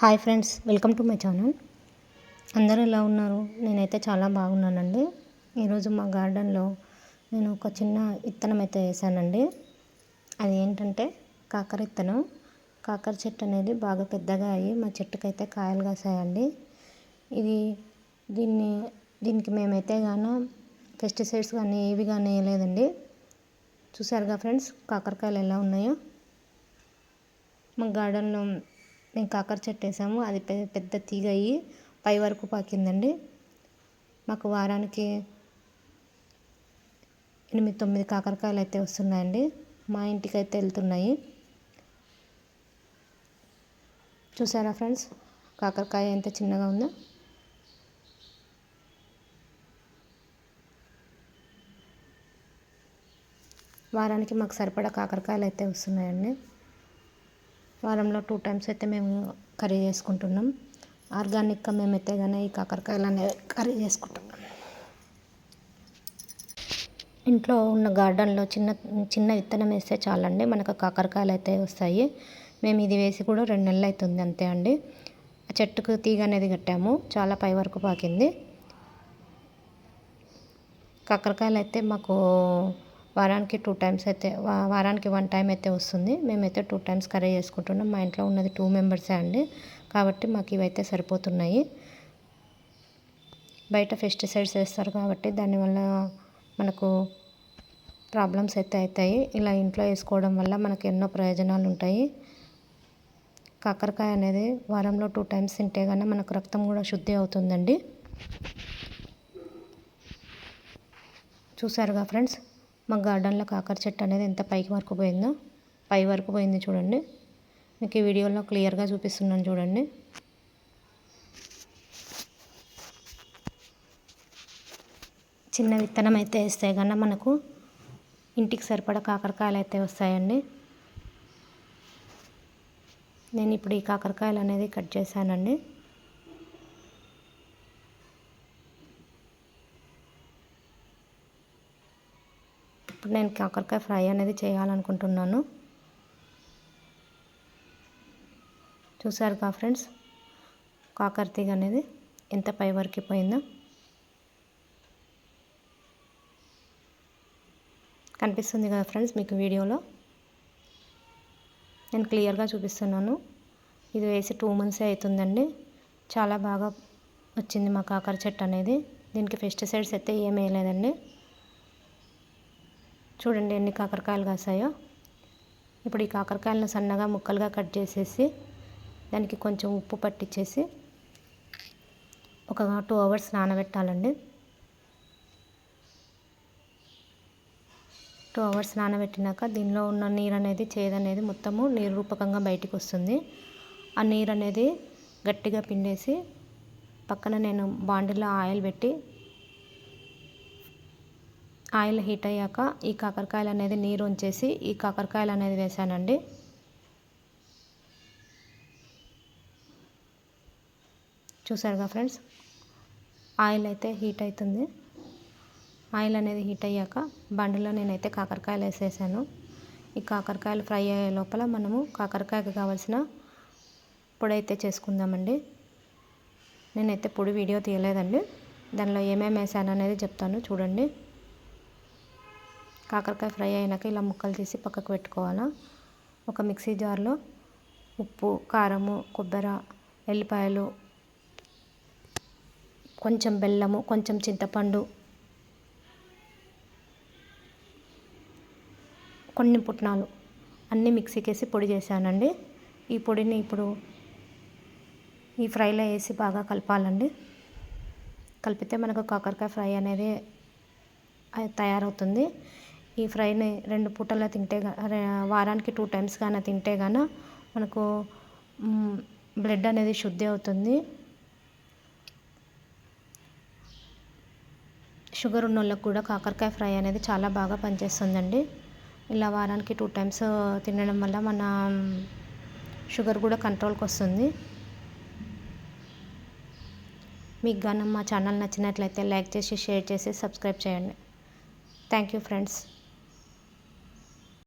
Hi friends welcome to my channel. అందరూ ఎలా ఉన్నారు? నేనైతే చాలా బాగున్నానండి. ఈరోజు మా గార్డెన్లో నేను ఒక చిన్న ఇత్తనం అయితే వేసానండి. అది ఏంటంటే కాకర విత్తనం కాకర చెట్టు అనేది బాగా పెద్దగా అయ్యి మా చెట్టుకైతే కాయలు కాసాయండి. ఇది దీన్ని దీనికి మేమైతే గాను పెస్టిసైడ్స్ కానీ ఏవి కానీ వేయలేదండి. చూసారుగా ఫ్రెండ్స్ కాకరకాయలు ఎలా ఉన్నాయో? మా గార్డెన్లో మేము కాకర చెట్టు వేసాము. అది పెద్ద తీగ అయ్యి పై వరకు పాకిందండి. మాకు వారానికి ఎనిమిది తొమ్మిది కాకరకాయలు అయితే వస్తున్నాయండి. మా ఇంటికి అయితే వెళ్తున్నాయి. చూసారా ఫ్రెండ్స్? కాకరకాయ ఎంత చిన్నగా ఉందో. వారానికి మాకు సరిపడా కాకరకాయలు అయితే వస్తున్నాయండి. వారంలో టూ టైమ్స్ అయితే మేము కర్రీ చేసుకుంటున్నాం. ఆర్గానిక్గా మేమైతే కానీ ఈ కాకరకాయలు అనేవి కర్రీ చేసుకుంటున్నాం ఇంట్లో ఉన్న గార్డెన్లో చిన్న చిన్న విత్తనం వేస్తే చాలండి. మనకు కాకరకాయలు అయితే వస్తాయి. మేము ఇది వేసి కూడా రెండు నెలలు అవుతుంది అంతే అండి. చెట్టుకు తీగ అనేది కట్టాము. చాలా పై వరకు పాకింది. కాకరకాయలు అయితే మాకు వారానికి టూ టైమ్స్ అయితే వారానికి వన్ టైం అయితే వస్తుంది. మేమైతే టూ టైమ్స్ కర్రీ చేసుకుంటున్నాం. మా ఇంట్లో ఉన్నది టూ మెంబర్సే అండి. కాబట్టి మాకు ఇవైతే సరిపోతున్నాయి. బయట పెస్టిసైడ్స్ వేస్తారు కాబట్టి దానివల్ల మనకు ప్రాబ్లమ్స్ అయితే అవుతాయి. ఇలా ఇంట్లో వేసుకోవడం వల్ల మనకు ఎన్నో ప్రయోజనాలు ఉంటాయి. కాకరకాయ అనేది వారంలో టూ టైమ్స్ తింటే కానీ మనకు రక్తం కూడా శుద్ధి అవుతుందండి. చూసారుగా ఫ్రెండ్స్? మా గార్డెన్లో కాకర చెట్టు అనేది ఎంత పైకి వరకు పోయిందో పై వరకు పోయింది చూడండి. మీకు ఈ వీడియోలో క్లియర్గా చూపిస్తున్నాను చూడండి. చిన్న విత్తనం అయితే వేస్తే కన్నా మనకు ఇంటికి సరిపడా కాకరకాయలు అయితే వస్తాయండి. నేను ఇప్పుడు ఈ కాకరకాయలు అనేది కట్ చేశానండి. ఇప్పుడు నేను కాకరకాయ ఫ్రై అనేది చేయాలనుకుంటున్నాను. చూసారుగా ఫ్రెండ్స్? కాకర తీగ అనేది ఎంత పై వరకు పోయిందో. కనిపిస్తుంది కదా ఫ్రెండ్స్ మీకు వీడియోలో? నేను క్లియర్గా చూపిస్తున్నాను. ఇది వేసి టూ మంత్సే అవుతుందండి. చాలా బాగా వచ్చింది మా కాకర చెట్టు అనేది. దీనికి పెస్టిసైడ్స్ అయితే ఏమీ వేయలేదండి. చూడండి ఎన్ని కాకరకాయలు కాసాయో. ఇప్పుడు ఈ కాకరకాయలను సన్నగా ముక్కలుగా కట్ చేసేసి దానికి కొంచెం ఉప్పు పట్టించేసి ఒక టూ అవర్స్ నానబెట్టాలండి. టూ అవర్స్ నానబెట్టినాక దీనిలో ఉన్న నీరు అనేది చేదు అనేది మొత్తము నీరు రూపకంగా బయటికి వస్తుంది ఆ నీరు అనేది గట్టిగా పిండేసి పక్కన నేను బాండిలో ఆయిల్ పెట్టి ఆయిల్ హీట్ అయ్యాక ఈ కాకరకాయలు అనేది నీరు ఉంచేసి ఈ కాకరకాయలు అనేది వేసానండి. చూసారుగా ఫ్రెండ్స్? ఆయిల్ అయితే హీట్ అవుతుంది ఆయిల్ అనేది హీట్ అయ్యాక బండిలో నేనైతే కాకరకాయలు వేసేసాను. ఈ కాకరకాయలు ఫ్రై అయ్యే లోపల మనము కాకరకాయకి కావాల్సిన పొడి అయితే చేసుకుందామండి. నేనైతే పొడి వీడియో తీయలేదండి. దానిలో ఏమేమి వేసాను అనేది చెప్తాను. చూడండి. కాకరకాయ ఫ్రై అయినాక ఇలా ముక్కలు తీసి పక్కకు పెట్టుకోవాలా. ఒక మిక్సీ జార్లో ఉప్పు కారము కొబ్బరి ఎల్లిపాయలు కొంచెం బెల్లము కొంచెం చింతపండు కొన్ని పుట్నాలు అన్నీ మిక్సీకి వేసి పొడి చేశానండి. ఈ పొడిని ఇప్పుడు ఈ ఫ్రైలో వేసి బాగా కలపాలండి. కలిపితే మనకు కాకరకాయ ఫ్రై అనేది తయారవుతుంది. ఈ ఫ్రైని రెండు పూటలా తింటే వారానికి టూ టైమ్స్ కానీ తింటే గాన మనకు బ్లడ్ అనేది శుద్ధి అవుతుంది. షుగర్ ఉన్న వాళ్ళకి కూడా కాకరకాయ ఫ్రై అనేది చాలా బాగా పనిచేస్తుందండి. ఇలా వారానికి టూ టైమ్స్ తినడం వల్ల మన షుగర్ కూడా కంట్రోల్కి వస్తుంది. మీకు కానీ మా ఛానల్ నచ్చినట్లయితే లైక్ చేసి షేర్ చేసి సబ్స్క్రైబ్ చేయండి. Thank you friends.